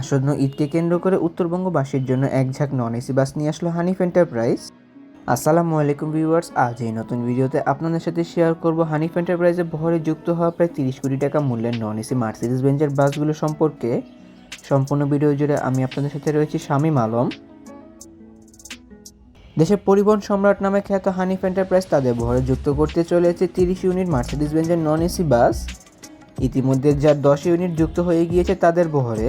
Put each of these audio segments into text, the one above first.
আসন্ন ঈদকে কেন্দ্র করে উত্তরবঙ্গবাসীর জন্য এক ঝাঁক নন এসি বাস নিয়ে আসলো হানিফ এন্টারপ্রাইজ। আসসালামু আলাইকুম ভিউয়ার্স, আজ এই নতুন ভিডিওতে আপনাদের সাথে শেয়ার করব হানিফ এন্টারপ্রাইজে বহরে যুক্ত হওয়া প্রায় তিরিশ কোটি টাকা মূল্যের নন এসি মার্সিডিস বেঞ্জের বাসগুলো সম্পর্কে। সম্পূর্ণ ভিডিও জুড়ে আমি আপনাদের সাথে রয়েছি শামীম আলম। দেশের পরিবহন সম্রাট নামে খ্যাত হানিফ এন্টারপ্রাইজ তাদের বহরে যুক্ত করতে চলেছে তিরিশ ইউনিট মার্সিডিস বেঞ্জের নন এসি বাস। ইতিমধ্যে যার দশ ইউনিট যুক্ত হয়ে গিয়েছে তাদের বহরে।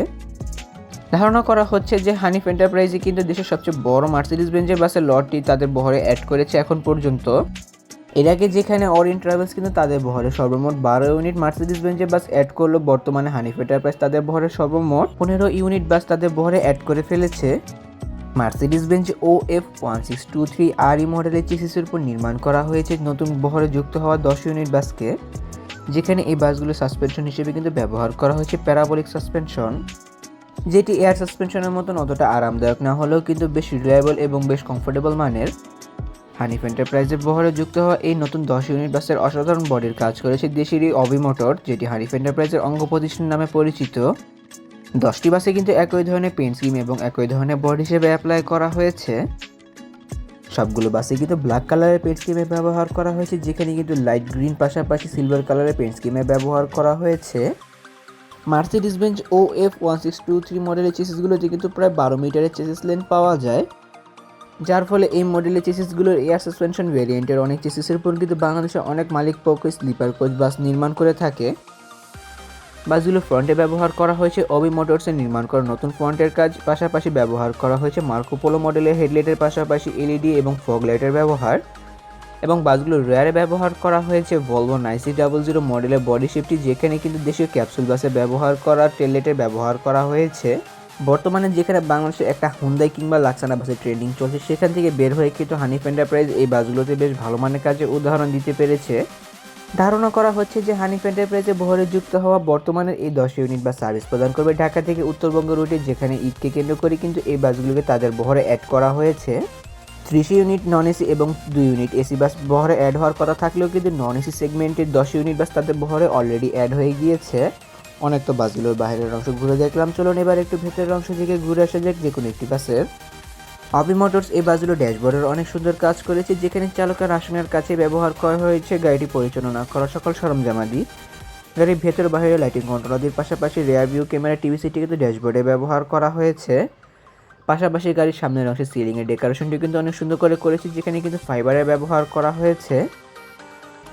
ধারণা করা হচ্ছে যে হানিফ এন্টারপ্রাইজে কিন্তু দেশের সবচেয়ে বড় মার্সিডিস বেঞ্জের বাসের লটটি তাদের বহরে অ্যাড করেছে এখন পর্যন্ত। এর আগে যেখানে অরিয়েন্ট ট্রাভেলস কিন্তু তাদের বহরে সর্বমোট বারো ইউনিট মার্সিডিস বেঞ্জের বাস অ্যাড করল, বর্তমানে হানিফ এন্টারপ্রাইজ তাদের বহরে সর্বমোট পনেরো ইউনিট বাস তাদের বহরে অ্যাড করে ফেলেছে। মার্সিডিস বেঞ্জ ও F one six two three আর ই মডেলের চিসিসের উপর নির্মাণ করা হয়েছে নতুন বহরে যুক্ত হওয়া দশ ইউনিট বাসকে, যেখানে এই বাসগুলো সাসপেনশন হিসেবে কিন্তু ব্যবহার করা হয়েছে প্যারাবলিক সাসপেনশন যেটি এয়ার সাসপেনশনের মতন অতটা আরামদায়ক না হলেও কিন্তু বেশ রিলায়েবল এবং বেশ কমফোর্টেবল মানের। হানিফ এন্টারপ্রাইজের বহরে যুক্ত হওয়া এই নতুন দশ ইউনিট বাসের অসাধারণ বডির কাজ করেছে দেশেরই অবি মোটর যেটি হানিফ এন্টারপ্রাইজের অঙ্গ প্রতিষ্ঠান নামে পরিচিত। দশটি বাসে কিন্তু একই ধরনের পেন্ট স্কিম এবং একই ধরনের বডি হিসেবে অ্যাপ্লাই করা হয়েছে। সবগুলো বাসে কিন্তু ব্ল্যাক কালারের পেন্ট স্কিমে ব্যবহার করা হয়েছে, যেখানে কিন্তু লাইট গ্রিন পাশাপাশি সিলভার কালারের পেন্ট স্কিমে ব্যবহার করা হয়েছে। মার্সিডিস বেঞ্চ ও F one six two three মডেলের চেসিসগুলোতে কিন্তু প্রায় বারো মিটারের চেসিস লেন পাওয়া যায়। যার ফলে এই মডেলের চেসিসগুলোর এয়ার সাসপেনশন ভেরিয়েন্টের অনেক চেসিসের উপর কিন্তু বাংলাদেশের অনেক মালিক পক্ষ স্লিপার কোচ বাস নির্মাণ করে থাকে। বাসগুলো ফ্রন্টে ব্যবহার করা হয়েছে অবি মোটরসের নির্মাণ করা, নতুন ফ্রন্টের কাজ পাশাপাশি ব্যবহার করা হয়েছে। মার্কোপোলো মডেলের হেডলাইটের পাশাপাশি এলইডি এবং ফগ লাইটের ব্যবহার। এবং বাসগুলো রেয়ারে ব্যবহার করা হয়েছে। Volvo nine six double zero মডেলের বডি শিফটটি যেখানে কিন্তু দেশীয় ক্যাপসুল বাসে ব্যবহার করা টেললেটের ব্যবহার করা হয়েছে। বর্তমানে যেখানে বাংলাদেশে একটা হুন্দাই কিংবা লাক্সানা বাসের ট্রেন্ডিং চলছে, সেখান থেকে বের হয়ে কিন্তু হানিফ এন্টারপ্রাইজ এই বাসগুলোতে বেশ ভালো মানের কাজে উদাহরণ দিতে পেরেছে। ধারণা করা হচ্ছে যে হানিফ এন্টারপ্রাইজে বহরে যুক্ত হওয়া বর্তমানের এই দশ ইউনিট বা সার্ভিস প্রদান করবে ঢাকা থেকে উত্তরবঙ্গ রুটে যেখানে ঈদকে কেন্দ্র করে কিন্তু এই বাসগুলোকে তাদের বহরে অ্যাড করা হয়েছে। ত্রিশ ইউনিট নন এসি এবং দুই ইউনিট এসি বাস বহরে অ্যাড হওয়ার কথা থাকলেও কিন্তু নন এসি সেগমেন্টের দশ ইউনিট বাস তাদের বহরে অলরেডি অ্যাড হয়ে গিয়েছে। অনেক তো বাসগুলোর বাইরের অংশ ঘুরে দেখলাম। চলুন এবার একটু ভেতরের অংশ থেকে ঘুরে আসা যাক যে কোনো একটি বাসের। অবি মোটরস এই বাসগুলো ড্যাশবোর্ডের অনেক সুন্দর কাজ করেছে, যেখানে চালকের আসনের কাছে ব্যবহার করা হয়েছে গাড়িটি পরিচালনা করা সকল সরঞ্জামাদি। গাড়ির ভেতর বাইরে লাইটিং কন্ট্রোলারদের পাশাপাশি rear view camera TV CC কিন্তু ড্যাশবোর্ডে ব্যবহার করা হয়েছে। পাশাপাশি গাড়ির সামনের অংশে সিলিংয়ের ডেকোরেশনটি কিন্তু অনেক সুন্দর করে করেছে, যেখানে কিন্তু ফাইবারের ব্যবহার করা হয়েছে।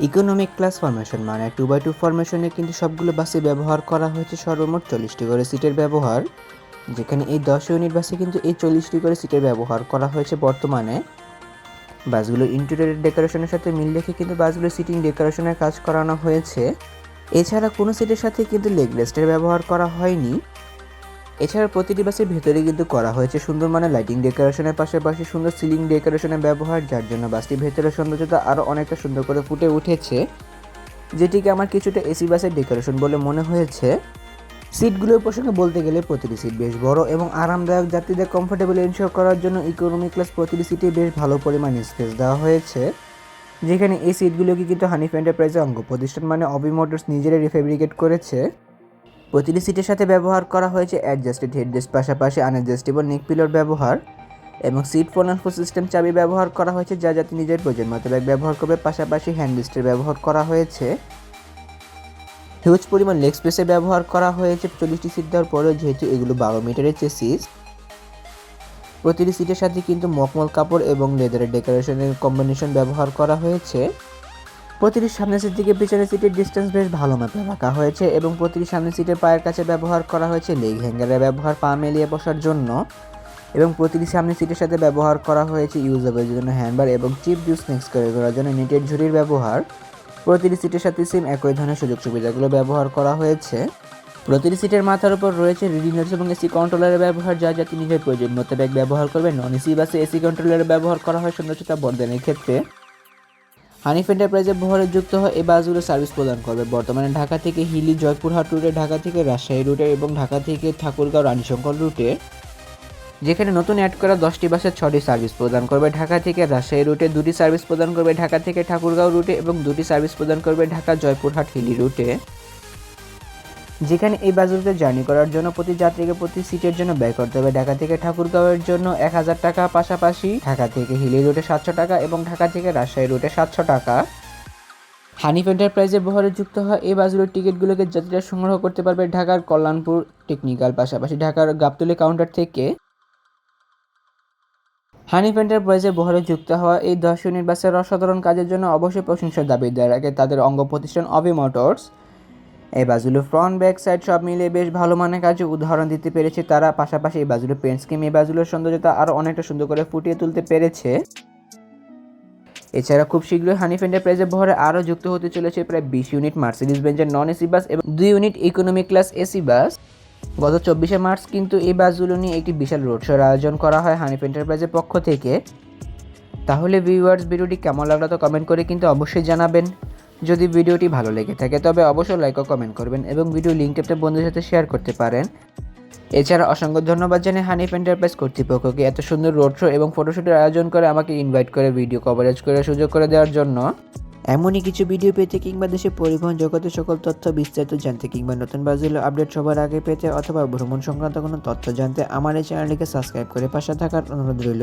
ইকোনমিক ক্লাস ফরমেশন মানে টু বাই টু ফরমেশনে কিন্তু সবগুলো বাসে ব্যবহার করা হয়েছে সর্বমোট চল্লিশটি করে সিটের ব্যবহার, যেখানে এই দশ ইউনিট বাসে কিন্তু এই চল্লিশটি করে সিটের ব্যবহার করা হয়েছে বর্তমানে। বাসগুলোর ইন্টেরিয়র ডেকোরেশনের সাথে মিল রেখে কিন্তু বাসগুলোর সিটিং ডেকোরেশনের কাজ করানো হয়েছে। এছাড়া কোনো সিটের সাথে কিন্তু লেগ রেস্টের ব্যবহার করা হয়নি। এছাড়া প্রতিটি বাসের ভেতরে কিন্তু করা হয়েছে সুন্দর মানের লাইটিং ডেকোরেশনের পাশাপাশি সুন্দর সিলিং ডেকোরেশনের ব্যবহার, যার জন্য বাসটির ভেতরের সৌন্দর্যতা আরও অনেকটা সুন্দর করে ফুটে উঠেছে। যেটিকে আমার কিছুটা এসি বাসের ডেকোরেশন বলে মনে হয়েছে। সিটগুলোর প্রসঙ্গে বলতে গেলে প্রতিটি সিট বেশ বড় এবং আরামদায়ক। যাত্রীদের কমফোর্টেবল এনশিওর করার জন্য ইকোনমি ক্লাস প্রতিটি সিটে বেশ ভালো পরিমাণ স্পেস দেওয়া হয়েছে। যেখানে এই সিটগুলোকে কিন্তু হানিফ এন্টারপ্রাইজের অঙ্গ প্রতিষ্ঠান মানে অবি মোটরস নিজেরাই রিফেব্রিকেট করেছে। প্রতিটি সিটের সাথে ব্যবহার করা হয়েছে অ্যাডজাস্টেড হেডরেস্ট পাশাপাশি আনএডজাস্টেবল নেক পিলোর ব্যবহার এবং সিট ফোন অ্যান্ড সিস্টেম চাবি ব্যবহার করা হয়েছে যা যাতে নিজের প্রয়োজন মোতাবেক ব্যবহার করবে। পাশাপাশি হ্যান্ডলিস্টের ব্যবহার করা হয়েছে। হিউজ পরিমাণ লেগ স্পেসে ব্যবহার করা হয়েছে। চল্লিশটি সিট দেওয়ার পরেও যেহেতু এগুলো বারো মিটারের চেসিস প্রতিটি সিটের সাথে কিন্তু মকমল কাপড় এবং লেদারের ডেকোরেশনের কম্বিনেশন ব্যবহার করা হয়েছে। প্রতিটি সামনের সিট থেকে পিছনের সিটের ডিস্টেন্স বেশ ভালো মাপে রাখা হয়েছে এবং প্রতিটি সামনের সিটের পায়ের কাছে ব্যবহার করা হয়েছে লেগ হ্যাঙ্গারের ব্যবহার পা মেলিয়ে বসার জন্য এবং প্রতিটি সামনের সিটের সাথে ব্যবহার করা হয়েছে ইউজেবলের জন্য হ্যান্ডবার এবং চিপ জুস মিক্স করে করার জন্য নেটের ঝুড়ির ব্যবহার। প্রতিটি সিটের সাথে সিম একই ধরনের সুযোগ সুবিধাগুলো ব্যবহার করা হয়েছে। প্রতিটি সিটের মাথার উপর রয়েছে রিডিনার্স এবং এসি কন্ট্রোলারের ব্যবহার, যা যাতে নিজের প্রয়োজন মোতাবেক ব্যবহার করবে নন এসি বাসে এসি কন্ট্রোলারের ব্যবহার করা হয় সৌন্দর্যতা বর্ধনের ক্ষেত্রে। হানিফ এন্টারপ্রাইজের বহরে যুক্ত হয় এই বাসগুলো সার্ভিস প্রদান করবে। বর্তমানে ঢাকা থেকে হিলি জয়পুরহাট রুটে, ঢাকা থেকে রাজশাহী রুটে এবং ঢাকা থেকে ঠাকুরগাঁও, রানীশঙ্কর রুটে, যেখানে নতুন অ্যাড করা দশটি বাসের ছটি সার্ভিস প্রদান করবে। ঢাকা থেকে রাজশাহী রুটে দুটি সার্ভিস প্রদান করবে। ঢাকা থেকে ঠাকুরগাঁও রুটে এবং দুটি সার্ভিস প্রদান করবে ঢাকা জয়পুরহাট হিলি রুটে। যেখানে এই বাসগুলোতে জার্নি করার জন্য প্রতি যাত্রীকে প্রতি সিটের জন্য ব্যয় করতে হবে। ঢাকা থেকে ঠাকুরগাঁওয়ের জন্য এক হাজার টাকা, পাশাপাশি ঢাকা থেকে হিলি রুটে সাতশো টাকা এবং ঢাকা থেকে রাজশাহী রুটে সাতশো টাকা। হানিফ এন্টারপ্রাইজে বহরে যুক্ত হয় এই বাসগুলোর টিকিটগুলোকে যাত্রীরা সংগ্রহ করতে পারবে ঢাকার কল্যাণপুর টেকনিক্যাল পাশাপাশি ঢাকার গাবতলী কাউন্টার থেকে। হানিফ এন্টারপ্রাইজে বহরে যুক্ত হওয়া এই দশ ইউনিট বাসের অসাধারণ কাজের জন্য অবশ্যই প্রশংসার দাবি। দাবিদার রাখে তাদের অঙ্গ প্রতিষ্ঠান অবি মোটরস এই বাসগুলো ফ্রন্ট ব্যাক সাইড সব মিলিয়ে বেশ ভালো মানের কাজে উদাহরণ দিতে পেরেছে তারা। পাশাপাশি এই বাসগুলো পেন্ট স্কিম এই বাসগুলোর সৌন্দর্যতা আরও অনেকটা সুন্দর করে ফুটিয়ে তুলতে পেরেছে। এছাড়া খুব শীঘ্রই হানিফ এন্টারপ্রাইজের ভরে আরও যুক্ত হতে চলেছে প্রায় বিশ ইউনিট মার্সিডিজ বেঞ্জের নন এসি বাস এবং দুই unit economy class AC bus গত চব্বিশে মার্চ কিন্তু এই বাসগুলো নিয়ে একটি বিশাল রোড শোর আয়োজন করা হয় হানিফ এন্টারপ্রাইজের পক্ষ থেকে। তাহলে ভিউয়ার্স ভিডিওটি কেমন লাগল তো কমেন্ট করে কিন্তু অবশ্যই জানাবেন। যদি ভিডিওটি ভালো লেগে থাকে, তবে অবশ্যই লাইক ও কমেন্ট করবেন এবং ভিডিও লিঙ্কটি আপনার বন্ধুদের সাথে শেয়ার করতে পারেন। এছাড়া অসংখ্য ধন্যবাদ জানাই হানিফ এন্টারপ্রাইজ কর্তৃপক্ষকে এত সুন্দর রোড শো এবং ফটোশ্যুটের আয়োজন করে আমাকে ইনভাইট করে ভিডিও কভারেজ করে সুযোগ করে দেওয়ার জন্য। এমনই কিছু ভিডিও পেতে কিংবা দেশে পরিবহন জগতের সকল তথ্য বিস্তারিত জানতে কিংবা নতুন বাসগুলো আপডেট সবার আগে পেতে অথবা ভ্রমণ সংক্রান্ত কোনো তথ্য জানতে আমার এই চ্যানেলটিকে সাবস্ক্রাইব করে পাশে থাকার অনুরোধ রইল।